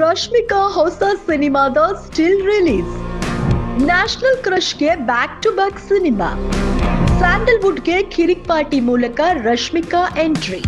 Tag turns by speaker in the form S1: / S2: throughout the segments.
S1: ರಶ್ಮಿಕಾ ಹೊಸ ಸಿನಿಮಾದ still release national ಕ್ರಶ್ಗೆ ಬ್ಯಾಕ್ ಟು ಬ್ಯಾಕ್ ಸಿನಿಮಾ ಸ್ಯಾಂಡಲ್ವುಡ್ಗೆ ಕಿರಿಕ್ ಪಾರ್ಟಿ ಮೂಲಕ Rashmika entry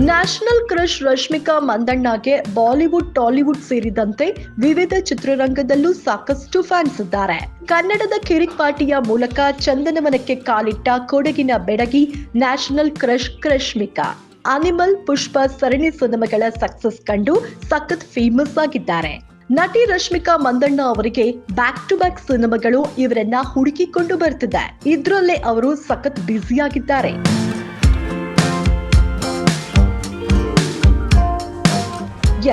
S1: national crush Rashmika ಮಂದಣ್ಣಗೆ Bollywood Tollywood ಸೇರಿದಂತೆ ವಿವಿಧ ಚಿತ್ರರಂಗದಲ್ಲೂ ಸಾಕಷ್ಟು ಫ್ಯಾನ್ಸ್ ಇದ್ದಾರೆ. ಕನ್ನಡದ ಕಿರಿಕ್ ಪಾರ್ಟಿಯ ಮೂಲಕ ಚಂದನವನಕ್ಕೆ ಕಾಲಿಟ್ಟ ಕೊಡಗಿನ ಬೆಡಗಿ national crush Rashmika. Animal Pushpa ಸರಣಿ ಸಿನಿಮಾಗಳ ಸಕ್ಸಸ್ ಕಂಡು ಸಖತ್ ಫೇಮಸ್ ಆಗಿದ್ದಾರೆ. ನಟಿ ರಶ್ಮಿಕಾ ಮಂದಣ್ಣ ಅವರಿಗೆ ಬ್ಯಾಕ್ ಟು ಬ್ಯಾಕ್ ಸಿನಿಮಾಗಳು ಇವರನ್ನ ಹುಡುಕಿಕೊಂಡು ಬರ್ತಿದೆ. ಇದ್ರಲ್ಲೇ ಅವರು ಸಖತ್ ಬ್ಯುಸಿಯಾಗಿದ್ದಾರೆ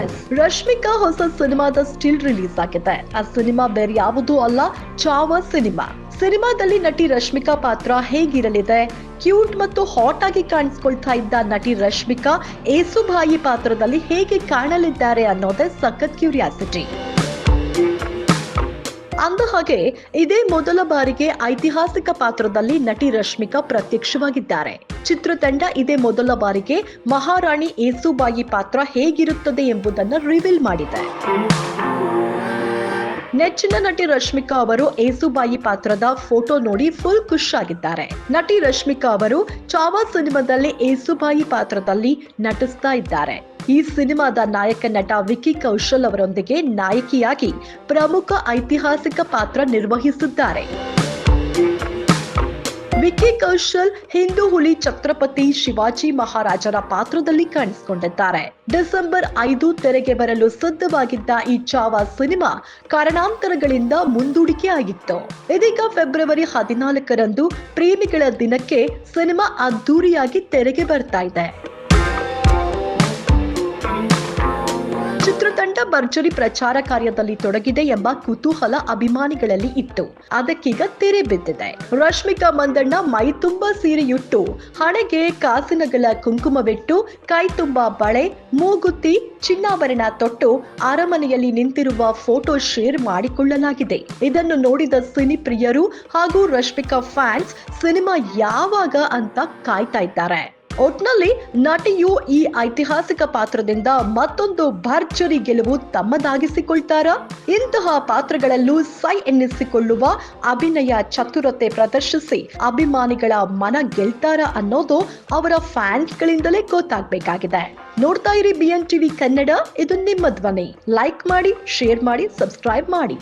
S1: ಎಸ್ ರಶ್ಮಿಕಾ ಹೊಸ ಸಿನಿಮಾದ ಸ್ಟಿಲ್ ರಿಲೀಸ್ ಆಗಿದೆ. ಆ ಸಿನಿಮಾ ಬೇರೆ ಯಾವುದೂ ಅಲ್ಲ, ಚಾವ ಸಿನಿಮಾ. ಸಿನಿಮಾದಲ್ಲಿ ನಟಿ ರಶ್ಮಿಕಾ ಪಾತ್ರ ಹೇಗಿರಲಿದೆ? ಕ್ಯೂಟ್ ಮತ್ತು ಹಾಟ್ ಆಗಿ ಕಾಣಿಸ್ಕೊಳ್ತಾ ಇದ್ದ ನಟಿ ರಶ್ಮಿಕಾ ಏಸುಭಾಯಿ ಪಾತ್ರದಲ್ಲಿ ಹೇಗೆ ಕಾಣಲಿದ್ದಾರೆ ಅನ್ನೋದೇ ಸಖತ್ ಕ್ಯೂರಿಯಾಸಿಟಿ. ಅಂದ ಹಾಗೆ, ಇದೇ ಮೊದಲ ಬಾರಿಗೆ ಐತಿಹಾಸಿಕ ಪಾತ್ರದಲ್ಲಿ ನಟಿ ರಶ್ಮಿಕಾ ಪ್ರತ್ಯಕ್ಷವಾಗಿದ್ದಾರೆ. ಚಿತ್ರತಂಡ ಇದೇ ಮೊದಲ ಬಾರಿಗೆ ಮಹಾರಾಣಿ ಏಸುಬಾಯಿ ಪಾತ್ರ ಹೇಗಿರುತ್ತದೆ ಎಂಬುದನ್ನು ರಿವೀಲ್ ಮಾಡಿದೆ. ನೆಚ್ಚಿನ ನಟಿ ರಶ್ಮಿಕಾ ಅವರು ಏಸುಬಾಯಿ ಪಾತ್ರದ ಫೋಟೋ ನೋಡಿ ಫುಲ್ ಖುಷ್ ಆಗಿದ್ದಾರೆ ನಟಿ ರಶ್ಮಿಕಾ ಅವರು ಚಾವಾ ಸಿನಿಮಾದಲ್ಲಿ ಏಸುಬಾಯಿ ಪಾತ್ರದಲ್ಲಿ ನಟಿಸ್ತಾ ಇದ್ದಾರೆ. ಈ ಸಿನಿಮಾದ ನಾಯಕ ನಟ ವಿಕಿ ಕೌಶಲ್ ಅವರೊಂದಿಗೆ ನಾಯಕಿಯಾಗಿ ಪ್ರಮುಖ ಐತಿಹಾಸಿಕ ಪಾತ್ರ ನಿರ್ವಹಿಸಿದ್ದಾರೆ. ವಿಕಿ ಕೌಶಲ್ ಹಿಂದೂ ಹುಲಿ ಛತ್ರಪತಿ ಶಿವಾಜಿ ಮಹಾರಾಜರ ಪಾತ್ರದಲ್ಲಿ ಕಾಣಿಸಿಕೊಂಡಿದ್ದಾರೆ. ಡಿಸೆಂಬರ್ ಐದು ತೆರೆಗೆ ಬರಲು ಸಿದ್ಧವಾಗಿದ್ದ ಈ ಚಾವಾ ಸಿನಿಮಾ ಕಾರಣಾಂತರಗಳಿಂದ ಮುಂದೂಡಿಕೆ ಆಗಿತ್ತು. ಇದೀಗ ಫೆಬ್ರವರಿ ಹದಿನಾಲ್ಕರಂದು ಪ್ರೇಮಿಗಳ ದಿನಕ್ಕೆ ಸಿನಿಮಾ ಅದ್ದೂರಿಯಾಗಿ ತೆರೆಗೆ ಬರ್ತಾ ಇದೆ. ಚಿತ್ರತಂಡ ಭರ್ಜರಿ ಪ್ರಚಾರ ಕಾರ್ಯದಲ್ಲಿ ತೊಡಗಿದೆ ಎಂಬ ಕುತೂಹಲ ಅಭಿಮಾನಿಗಳಲ್ಲಿ ಇತ್ತು. ಅದಕ್ಕೀಗ ತೆರೆ ಬಿದ್ದಿದೆ. ರಶ್ಮಿಕಾ ಮಂದಣ್ಣ ಮೈ ತುಂಬಾ ಸೀರೆಯುಟ್ಟು, ಹಣೆಗೆ ಕಾಸಿನಗಳ ಕುಂಕುಮವಿಟ್ಟು ಕೈ ತುಂಬಾ ಬಳೆ ಮೂಗುತ್ತಿ ಚಿನ್ನಾಭರಣ ತೊಟ್ಟು ಅರಮನೆಯಲ್ಲಿ ನಿಂತಿರುವ ಫೋಟೋ ಶೇರ್ ಮಾಡಿಕೊಳ್ಳಲಾಗಿದೆ. ಇದನ್ನು ನೋಡಿದ ಸಿನಿ ಪ್ರಿಯರು ಹಾಗೂ ರಶ್ಮಿಕಾ ಫ್ಯಾನ್ಸ್ ಸಿನಿಮಾ ಯಾವಾಗ ಅಂತ ಕಾಯ್ತಾ ಇದ್ದಾರೆ. ಒಟ್ನಲ್ಲಿ ನಟಿಯು ಈ ಐತಿಹಾಸಿಕ ಪಾತ್ರದಿಂದ ಮತ್ತೊಂದು ಭರ್ಜರಿ ಗೆಲುವು ತಮ್ಮದಾಗಿಸಿಕೊಳ್ತಾರ? ಇಂತಹ ಪಾತ್ರಗಳಲ್ಲೂ ಸೈ ಎನ್ನಿಸಿಕೊಳ್ಳುವ ಅಭಿನಯ ಚತುರತೆ ಪ್ರದರ್ಶಿಸಿ ಅಭಿಮಾನಿಗಳ ಮನ ಗೆಲ್ತಾರ ಅನ್ನೋದು ಅವರ ಫ್ಯಾನ್ಸ್ಗಳಿಂದಲೇ ಗೊತ್ತಾಗ್ಬೇಕಾಗಿದೆ. ನೋಡ್ತಾ ಇರಿ ಬಿ ಎನ್ ಟಿವಿ ಕನ್ನಡ, ಇದು ನಿಮ್ಮ ಧ್ವನಿ. ಲೈಕ್ ಮಾಡಿ ಶೇರ್ ಮಾಡಿ ಸಬ್ಸ್ಕ್ರೈಬ್ ಮಾಡಿ.